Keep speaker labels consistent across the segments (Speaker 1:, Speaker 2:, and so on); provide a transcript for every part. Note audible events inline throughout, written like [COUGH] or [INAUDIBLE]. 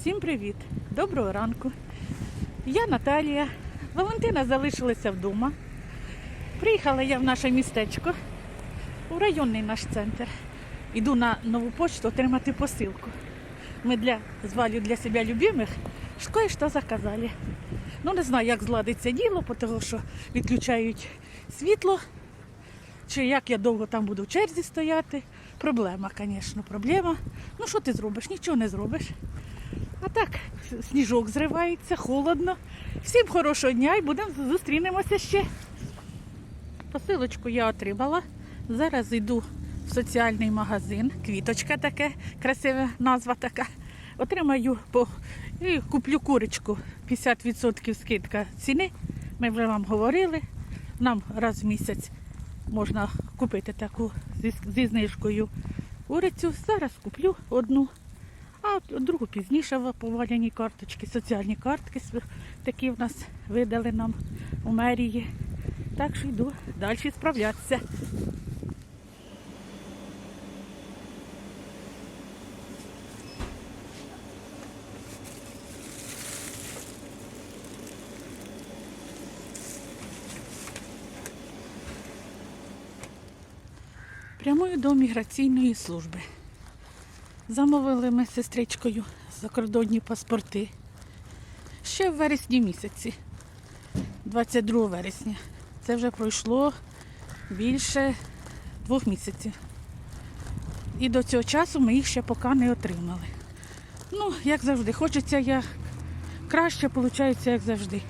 Speaker 1: Всім привіт! Доброго ранку. Я Наталія. Валентина залишилася вдома. Приїхала я в наше містечко, у районний наш центр. Іду на нову почту отримати посилку. Ми для з Валю для себе любимих кое-що заказали. Ну не знаю, як зладиться діло, тому що відключають світло. Чи як я довго там буду в черзі стояти. Проблема, звісно, проблема. Ну що ти зробиш? Нічого не зробиш. А так, сніжок зривається, холодно. Всім хорошого дня і будемо зустрінемося ще. Посилочку я отримала. Зараз йду в соціальний магазин. Квіточка таке, красива назва така. Отримаю по і куплю курочку. 50% скидка ціни. Ми вже вам говорили. Нам раз в місяць можна купити таку зі, знижкою курицю. Зараз куплю одну. А другу пізніше в поваляній карточки, соціальні картки такі в нас видали нам у мерії. Так що йду далі справлятися. Прямую до міграційної служби. Замовили ми з сестричкою закордонні паспорти. Ще в вересні місяці, 22 вересня. Це вже пройшло більше двох місяців. І до цього часу ми їх ще поки не отримали. Ну, як завжди, хочеться як краще, виходить, як завжди.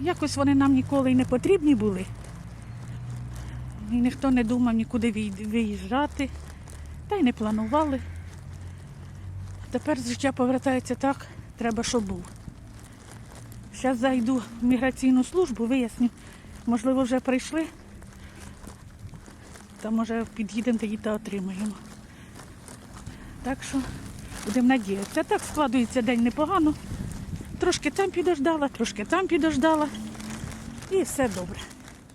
Speaker 1: Якось вони нам ніколи й не потрібні були. І ніхто не думав нікуди виїжджати, та й не планували. Тепер життя повертається так, треба, щоб був. Зараз зайду в міграційну службу, виясню, можливо, вже прийшли. Та може під'їдемо тоді та отримаємо. Так що будемо надіятися. Так складується день непогано. Трошки там підождала, трошки там підождала. І все добре.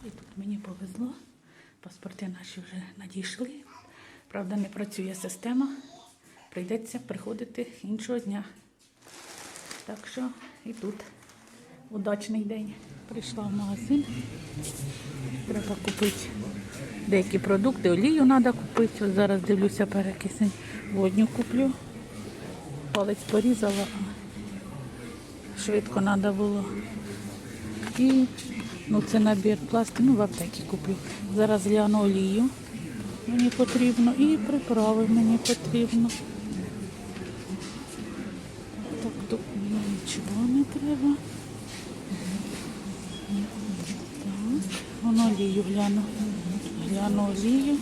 Speaker 1: І тут мені повезло. Паспорти наші вже надійшли. Правда, не працює система. Прийдеться приходити іншого дня. Так що і тут удачний день. Прийшла в магазин. Треба купити деякі продукти. Олію треба купити. Ось зараз дивлюся перекисень. Водню куплю. Палець порізала. Швидко треба було. І ну, це набір пластик, ну в аптекі куплю. Зараз гляну олію. Мені потрібно і приправи мені потрібно. Так, тут мені нічого не треба. Так, воно олію гляну. Гляну олію.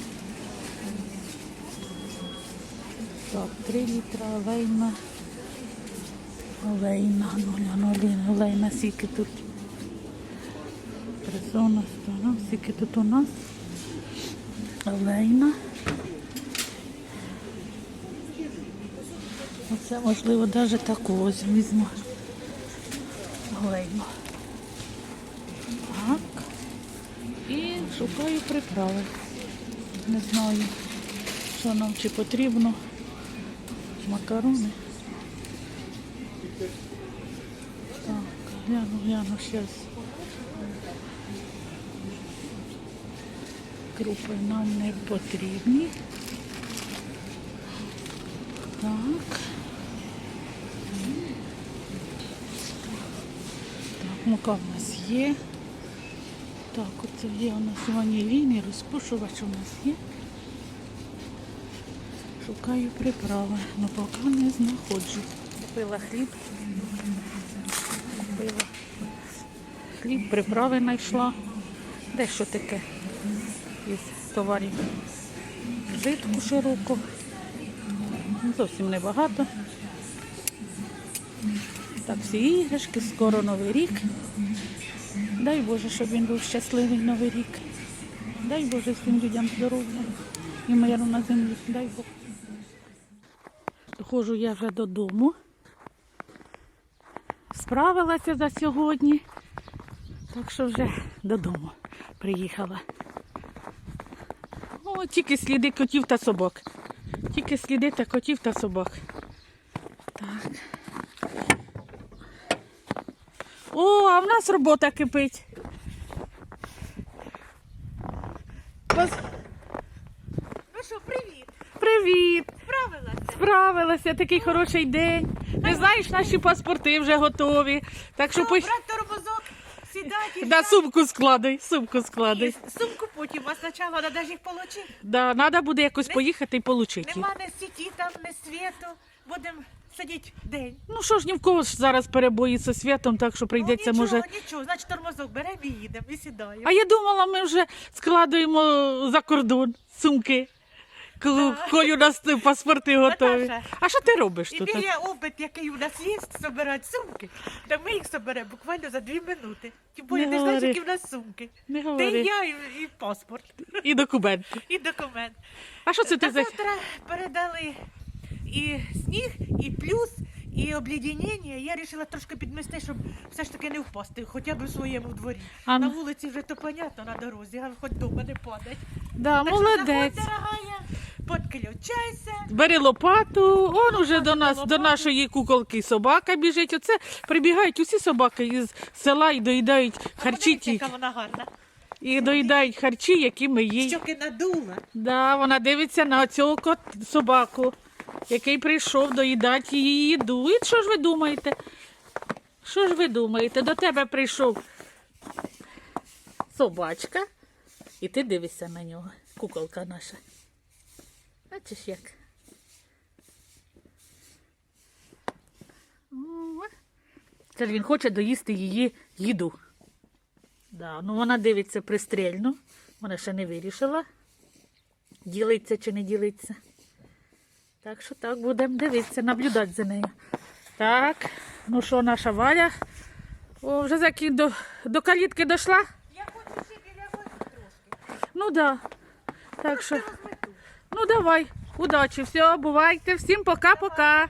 Speaker 1: Так, 3 літра олейна. Олейна, ну гляну олейна, олейна скільки тут. Персона, сторона, скільки тут у нас. Олейна. Оце можливо навіть таку ось візьму. Олейну. Так. І шукаю приправи. Не знаю, що нам чи потрібно. Макарони. Так, гляну, гляну зараз. Крупи нам не потрібні. Так. Так, мука в нас є. Так, оце є у нас ванілійний розпушувач у нас є. Шукаю приправи, але поки не знаходжу. Купила хліб. Купила хліб, приправи знайшла. Де що таке? Із товарів. Житку широку. Зовсім небагато. Так, всі іграшки, скоро Новий рік. Дай Боже, щоб він був щасливий Новий рік. Дай Боже всім людям здоров'я і миру на землі. Дай Бог. Доходжу я вже додому. Справилася за сьогодні. Так що вже додому приїхала. О, тільки сліди котів та собак. Тільки сліди та котів та собак. Так. О, а в нас робота кипить.
Speaker 2: Ну що, привіт!
Speaker 1: Привіт!
Speaker 2: Справилася?
Speaker 1: Справилася, такий хороший день. Не знаєш, наші паспорти вже готові. Так що
Speaker 2: Ну,
Speaker 1: пусть
Speaker 2: сідати.
Speaker 1: да, сумку складай, сумку складай.
Speaker 2: І Сумку потім, а спочатку треба ж їх отримати.
Speaker 1: Да, треба буде якось
Speaker 2: Не-
Speaker 1: поїхати і отримати.
Speaker 2: Нема ні сіті там, ні світу. Будемо сидіти день.
Speaker 1: Ну що ж, ні в кого ж зараз перебої зі святом, так що прийдеться,
Speaker 2: ну, нічого,
Speaker 1: може.
Speaker 2: нічого. Значить, тормозок беремо і їдемо, і сідаємо.
Speaker 1: А я думала, ми вже складуємо за кордон сумки. Коли, коли у нас паспорти готові.
Speaker 2: Наташа,
Speaker 1: А що ти робиш тут?
Speaker 2: біля опит, який у нас є, збирати сумки, то ми їх зберемо буквально за дві минути. Тим більше,
Speaker 1: Не
Speaker 2: ти знаєш,
Speaker 1: говори.
Speaker 2: які в нас сумки.
Speaker 1: Не
Speaker 2: Де
Speaker 1: говори.
Speaker 2: я і, і паспорт,
Speaker 1: І документи. [LAUGHS]
Speaker 2: і документ.
Speaker 1: А що це ти
Speaker 2: Та
Speaker 1: за.
Speaker 2: завтра передали і сніг, і плюс, і обледенення. Я вирішила трошки підмести, щоб все ж таки не впасти, хоча б у своєму дворі.
Speaker 1: А
Speaker 2: На
Speaker 1: ну.
Speaker 2: вулиці вже то понятно на дорозі, а хоч дома не падать.
Speaker 1: Да,
Speaker 2: Так що
Speaker 1: молодець.
Speaker 2: заходь, дорогая, підключайся.
Speaker 1: Бери лопату, он уже до нас, до нашої куколки собака біжить. Оце прибігають усі собаки із села і доїдають харчі
Speaker 2: Подивіться,
Speaker 1: ті.
Speaker 2: яка вона гарна.
Speaker 1: І доїдають харчі, які ми їй.
Speaker 2: Щоки надула.
Speaker 1: Да, вона дивиться на цього кот- собаку, який прийшов доїдати її їду. І що ж ви думаєте? Що ж ви думаєте? До тебе прийшов собачка, і ти дивишся на нього, куколка наша. Бачиш як? Це ж він хоче доїсти її їду. Да, ну вона дивиться пристрільно. Вона ще не вирішила, ділиться чи не ділиться. Так що так, будемо дивитися, наблюдати за нею. Так, ну що, наша Валя? О, вже заки до, до калітки дійшла?
Speaker 2: Я хочу ще біля води трошки.
Speaker 1: Ну да. Так що. Ну давай, удачі, все, бувайте, всім пока-пока.